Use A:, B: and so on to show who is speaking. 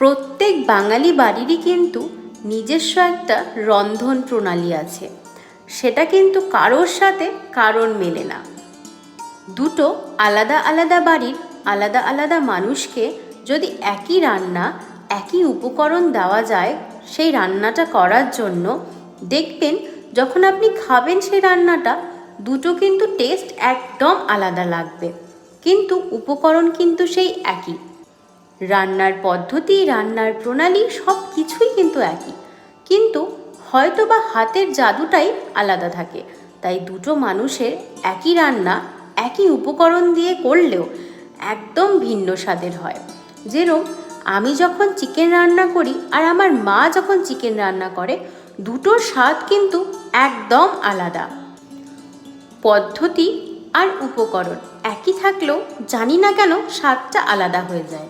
A: প্রত্যেক বাঙালি বাড়িরই কিন্তু নিজস্ব একটা রন্ধন প্রণালী আছে। সেটা কিন্তু কারোর সাথে কারোর মেলে না। দুটো আলাদা আলাদা বাড়ির আলাদা আলাদা মানুষকে যদি একই রান্না, একই উপকরণ দেওয়া যায় সেই রান্নাটা করার জন্য, দেখবেন যখন আপনি খাবেন সেই রান্নাটা, দুটো কিন্তু টেস্ট একদম আলাদা লাগবে। কিন্তু উপকরণ কিন্তু সেই একই। রান্নার পদ্ধতি, রান্নার প্রণালী সব কিছুই কিন্তু একই। কিন্তু হয়তো বা হাতের জাদুটাই আলাদা থাকে। তাই দুটো মানুষের একই রান্না, একই উপকরণ দিয়ে করলেও একদম ভিন্ন স্বাদের হয়। যেরকম আমি যখন চিকেন রান্না করি আর আমার মা যখন চিকেন রান্না করে, দুটোর স্বাদ কিন্তু একদম আলাদা। পদ্ধতি আর উপকরণ একই থাকলেও জানি না কেন স্বাদটা আলাদা হয়ে যায়।